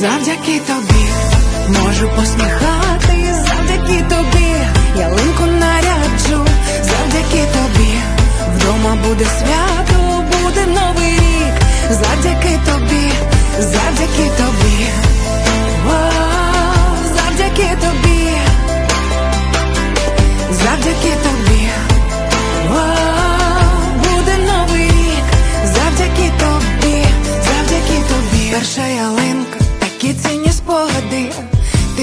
Завдяки тобі можу посміхати,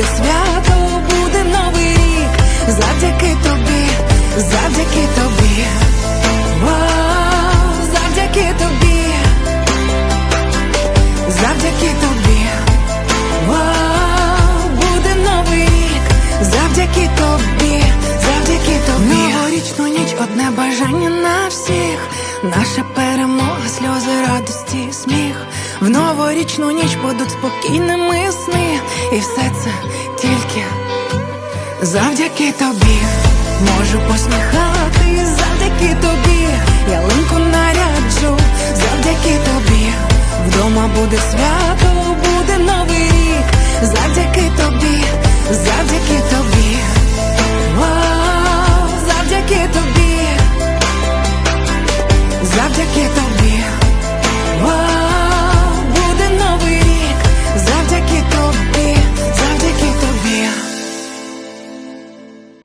буде свято, буде новий рік. Завдяки тобі, завдяки тобі. Завдяки тобі. Завдяки тобі. Буде новий рік. Завдяки тобі, завдяки тобі. Новорічну ніч одне бажання на всіх. Наша перемога, сльози, радості, сміх. В новорічну ніч будуть спокійними сни. І все це тільки завдяки тобі. Можу посміхати, завдяки тобі. Ялинку